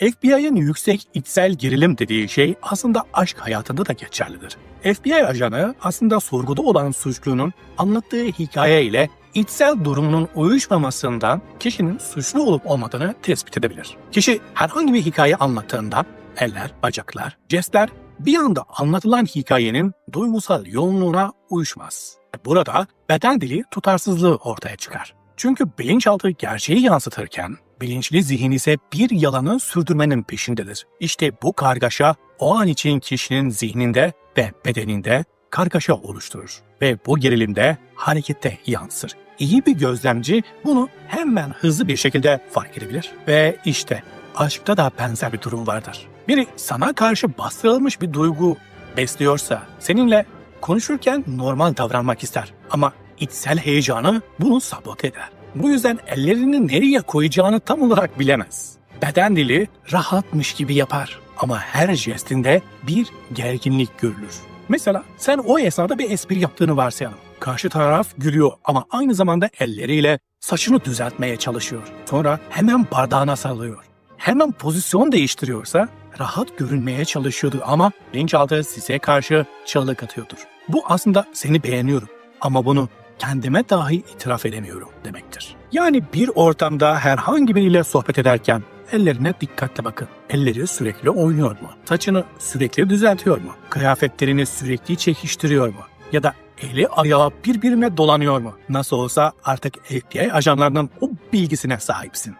FBI'ın yüksek içsel gerilim dediği şey aslında aşk hayatında da geçerlidir. FBI ajanı aslında sorguda olan suçlunun anlattığı hikaye ile içsel durumunun uyuşmamasından kişinin suçlu olup olmadığını tespit edebilir. Kişi herhangi bir hikaye anlattığında eller, bacaklar, jestler bir anda anlatılan hikayenin duygusal yoğunluğuna uyuşmaz. Burada beden dili tutarsızlığı ortaya çıkar. Çünkü bilinçaltı gerçeği yansıtırken bilinçli zihin ise bir yalanı sürdürmenin peşindedir. İşte bu kargaşa o an için kişinin zihninde ve bedeninde kargaşa oluşturur ve bu gerilimde harekette yansır. İyi bir gözlemci bunu hemen hızlı bir şekilde fark edebilir. Ve işte aşkta da benzer bir durum vardır. Biri sana karşı bastırılmış bir duygu besliyorsa seninle konuşurken normal davranmak ister ama içsel heyecanı bunu sabote eder. Bu yüzden ellerini nereye koyacağını tam olarak bilemez. Beden dili rahatmış gibi yapar ama her jestinde bir gerginlik görülür. Mesela sen o esnada bir espri yaptığını varsayalım. Karşı taraf gülüyor ama aynı zamanda elleriyle saçını düzeltmeye çalışıyor. Sonra hemen bardağına sallıyor. Hemen pozisyon değiştiriyorsa rahat görünmeye çalışıyordu ama bilinçaltı size karşı çığlık atıyordur. Bu aslında seni beğeniyorum ama bunu kendime dahi itiraf edemiyorum demektir. Yani bir ortamda herhangi biriyle sohbet ederken ellerine dikkatle bakın. Elleri sürekli oynuyor mu? Saçını sürekli düzeltiyor mu? Kıyafetlerini sürekli çekiştiriyor mu? Ya da eli ayağı birbirine dolanıyor mu? Nasıl olsa artık FBI ajanlarının o bilgisine sahipsin.